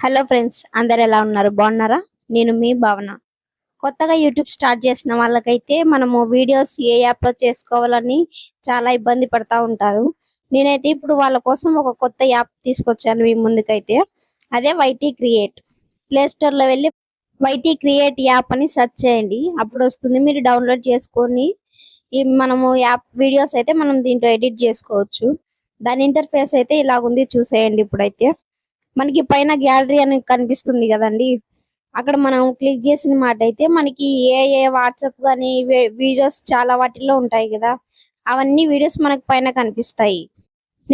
Hello friends అందరు ఎలా ఉన్నారు? బాగున్నారా? నేను మీ భావన. కొత్తగా యూట్యూబ్ స్టార్ట్ చేసిన వాళ్ళకైతే మనము వీడియోస్ ఏ యాప్లో చేసుకోవాలని చాలా ఇబ్బంది పడతా ఉంటారు. నేనైతే ఇప్పుడు వాళ్ళ కోసం ఒక కొత్త యాప్ తీసుకొచ్చాను మీ ముందుకైతే. అదే వైటీ క్రియేట్ ప్లే స్టోర్లో వెళ్ళి వైటీ క్రియేట్ యాప్ అని సెర్చ్ చేయండి. అప్పుడు వస్తుంది. మీరు డౌన్లోడ్ చేసుకొని ఈ మనము యాప్ వీడియోస్ అయితే మనం దీంట్లో ఎడిట్ చేసుకోవచ్చు. దాని ఇంటర్ఫేస్ అయితే ఇలాగుంది చూసేయండి ఇప్పుడైతే. మనకి పైన గ్యాలరీ అని కనిపిస్తుంది కదండి. అక్కడ మనం క్లిక్ చేసిన మాట అయితే మనకి ఏ ఏ వాట్సాప్ కానీ వీడియోస్ చాలా వాటిల్లో ఉంటాయి కదా. అవన్నీ వీడియోస్ మనకి పైన కనిపిస్తాయి.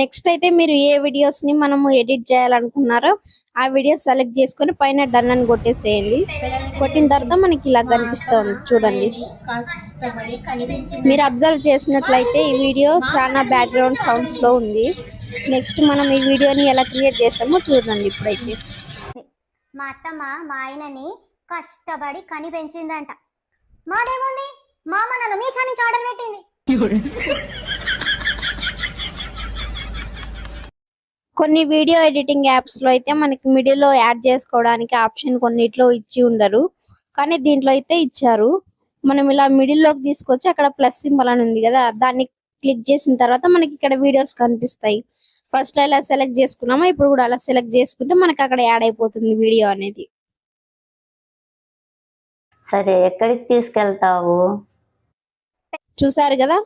నెక్స్ట్ అయితే మీరు ఏ వీడియోస్ని మనము ఎడిట్ చేయాలనుకున్నారో ఆ వీడియోస్ సెలెక్ట్ చేసుకొని పైన డన్ అని కొట్టేసేయండి. కొట్టిన తర్వాత మనకి ఇలా కనిపిస్తుంది. చూడండి. మీరు అబ్జర్వ్ చేసినట్లయితే ఈ వీడియో చాలా బ్యాక్గ్రౌండ్ సౌండ్స్లో ఉంది. నెక్స్ట్ మనం ఈ వీడియోని ఎలా క్రియేట్ చేస్తామో చూడండి ఇప్పుడైతే. మా అత్తమ్మ మా ఆయనని కష్టపడి కని పెంచిందంట. మాదేముంది మా నన్ను మీసాని చాడని పెట్టింది. కొన్ని వీడియో ఎడిటింగ్ యాప్స్లో అయితే మనకి మిడిల్లో యాడ్ చేసుకోవడానికి ఆప్షన్ కొన్నిట్లో ఇచ్చి ఉండరు. కానీ దీంట్లో అయితే ఇచ్చారు. మనం ఇలా మిడిల్లోకి తీసుకొచ్చి అక్కడ ప్లస్ సింబల్ అని ఉంది కదా దాన్ని క్లిక్ చేసిన తర్వాత మనకి ఇక్కడ వీడియోస్ కనిపిస్తాయి. ఫస్ట్ ఇలా సెలెక్ట్ చేసుకున్నామా ఇప్పుడు కూడా అలా సెలెక్ట్ చేసుకుంటే మనకి అక్కడ యాడ్ అయిపోతుంది వీడియో అనేది. సరే ఎక్కడికి తీసుకెళ్తావు? చూసారు కదా?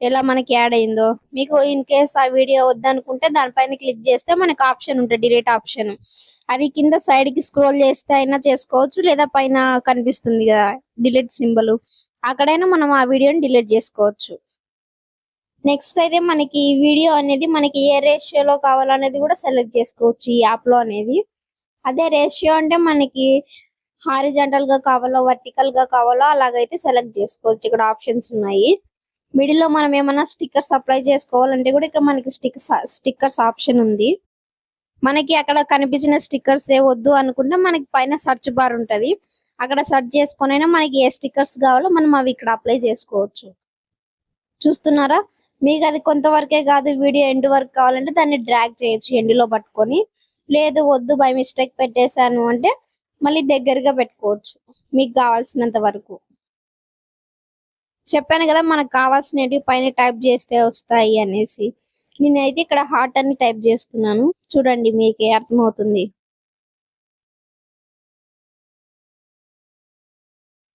ఎలా మనకి యాడ్ అయిందో. మీకు ఇన్ కేస్ ఆ వీడియో వద్దనుకుంటే దానిపైన క్లిక్ చేస్తే మనకి ఆప్షన్ ఉంటుంది డిలీట్ ఆప్షన్ అది కింద సైడ్కి స్క్రోల్ చేస్తే అయినా చేసుకోవచ్చు లేదా పైన కనిపిస్తుంది కదా డిలీట్ సింబల్ అక్కడైనా మనం ఆ వీడియోని డిలీట్ చేసుకోవచ్చు. నెక్స్ట్ అయితే మనకి వీడియో అనేది మనకి ఏ రేషియోలో కావాలనేది కూడా సెలెక్ట్ చేసుకోవచ్చు ఈ యాప్లో అనేది. అదే రేషియో అంటే మనకి హారిజంటల్గా కావాలో వర్టికల్గా కావాలో అలాగైతే సెలెక్ట్ చేసుకోవచ్చు. ఇక్కడ ఆప్షన్స్ ఉన్నాయి. మిడిల్లో మనం ఏమైనా స్టిక్కర్స్ అప్లై చేసుకోవాలంటే కూడా ఇక్కడ మనకి స్టిక్కర్స్ స్టిక్కర్స్ ఆప్షన్ ఉంది. మనకి అక్కడ కనిపించిన స్టిక్కర్స్ ఏ వద్దు అనుకుంటే మనకి పైన సెర్చ్ బార్ ఉంటది. అక్కడ సెర్చ్ చేసుకునైనా మనకి ఏ స్టిక్కర్స్ కావాలో మనం అవి ఇక్కడ అప్లై చేసుకోవచ్చు. చూస్తున్నారా? మీకు అది కొంతవరకే కాదు వీడియో ఎండ్ వరకు కావాలంటే దాన్ని డ్రాగ్ చేయొచ్చు ఎండ్లో పట్టుకొని. లేదు వద్దు బై మిస్టేక్ పెట్టేశాను అంటే మళ్ళీ దగ్గరగా పెట్టుకోవచ్చు మీకు కావాల్సినంత వరకు. చెప్పాను కదా మనకు కావాల్సినవి పైన టైప్ చేస్తే వస్తాయి అనేసి. నేనైతే ఇక్కడ హార్ట్ అని టైప్ చేస్తున్నాను. చూడండి మీకు అర్థమవుతుంది.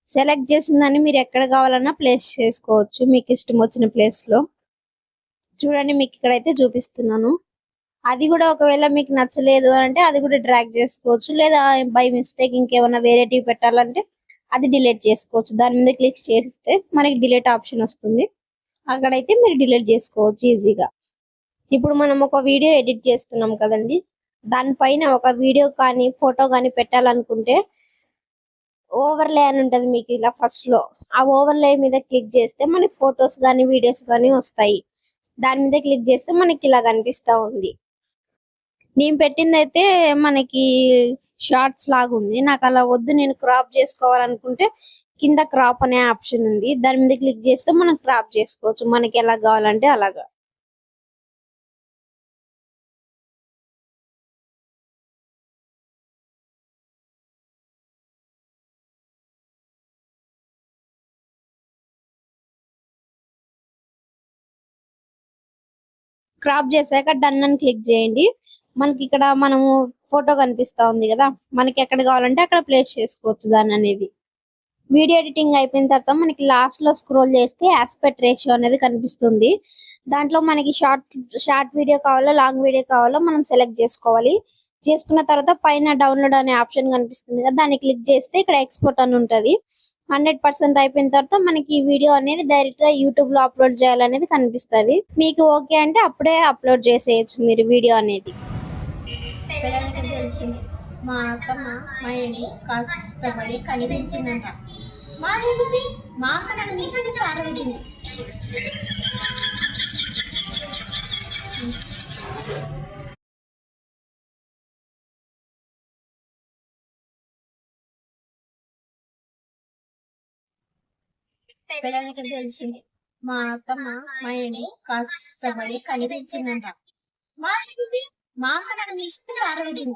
సెలెక్ట్ చేసిందని మీరు ఎక్కడ కావాలన్నా ప్లేస్ చేసుకోవచ్చు. మీకు ఇష్టం వచ్చిన ప్లేస్లో చూడండి మీకు ఇక్కడైతే చూపిస్తున్నాను. అది కూడా ఒకవేళ మీకు నచ్చలేదు అంటే అది కూడా డ్రాగ్ చేసుకోవచ్చు. లేదా బై మిస్టేక్ ఇంకేమైనా వేరేటివి పెట్టాలంటే అది డిలీట్ చేసుకోవచ్చు. దాని మీద క్లిక్ చేస్తే మనకి డిలీట్ ఆప్షన్ వస్తుంది. అక్కడైతే మీరు డిలీట్ చేసుకోవచ్చు ఈజీగా. ఇప్పుడు మనం ఒక వీడియో ఎడిట్ చేస్తున్నాం కదండి. దానిపైన ఒక వీడియో కానీ ఫోటో కానీ పెట్టాలనుకుంటే ఓవర్లే అని ఉంటుంది మీకు ఇలా ఫస్ట్లో. ఆ ఓవర్లే మీద క్లిక్ చేస్తే మనకి ఫొటోస్ కానీ వీడియోస్ కానీ వస్తాయి. దాని మీద క్లిక్ చేస్తే మనకి ఇలా కనిపిస్తా ఉంది. నేను పెట్టింది అయితే మనకి షార్ట్స్ లాగా ఉంది. నాకు అలా వద్దు నేను క్రాప్ చేసుకోవాలనుకుంటే కింద క్రాప్ అనే ఆప్షన్ ఉంది. దాని మీద క్లిక్ చేస్తే మనం క్రాప్ చేసుకోవచ్చు. మనకి ఎలా కావాలంటే అలాగా. క్రాప్ చేశాక డన్ అని క్లిక్ చేయండి. మనకి ఇక్కడ మనము ఫోటో కనిపిస్తా ఉంది కదా. మనకి ఎక్కడ కావాలంటే అక్కడ ప్లేస్ చేసుకోవచ్చు దాన్ని అనేది. వీడియో ఎడిటింగ్ అయిపోయిన తర్వాత మనకి లాస్ట్లో స్క్రోల్ చేస్తే ఆస్పెక్ట్ రేషియో అనేది కనిపిస్తుంది. దాంట్లో మనకి షార్ట్ షార్ట్ వీడియో కావాలో లాంగ్ వీడియో కావాలో మనం సెలెక్ట్ చేసుకోవాలి. చేసుకున్న తర్వాత పైన డౌన్లోడ్ అనే ఆప్షన్ కనిపిస్తుంది కదా. దాన్ని క్లిక్ చేస్తే ఇక్కడ ఎక్స్పోర్ట్ అని ఉంటుంది. హండ్రెడ్ పర్సెంట్ అయిపోయిన తర్వాత మనకి ఈ వీడియో అనేది డైరెక్ట్గా యూట్యూబ్లో అప్లోడ్ చేయాలనేది కనిపిస్తుంది. మీకు ఓకే అంటే అప్పుడే అప్లోడ్ చేసేయచ్చు మీరు వీడియో అనేది. తెలిసింది మా అత్తమ్మ మా ఆయన్ని కష్టపడి కనిపించిందంట. మా అమ్మ నన్ను మీసాని పిల్లలకి తెలిసింది మా అత్తమ్మ మా ఆయన్ని కష్టపడి కనిపించిందంట. మా అమ్మ నన్ను మీసాని ఆరోగ్యం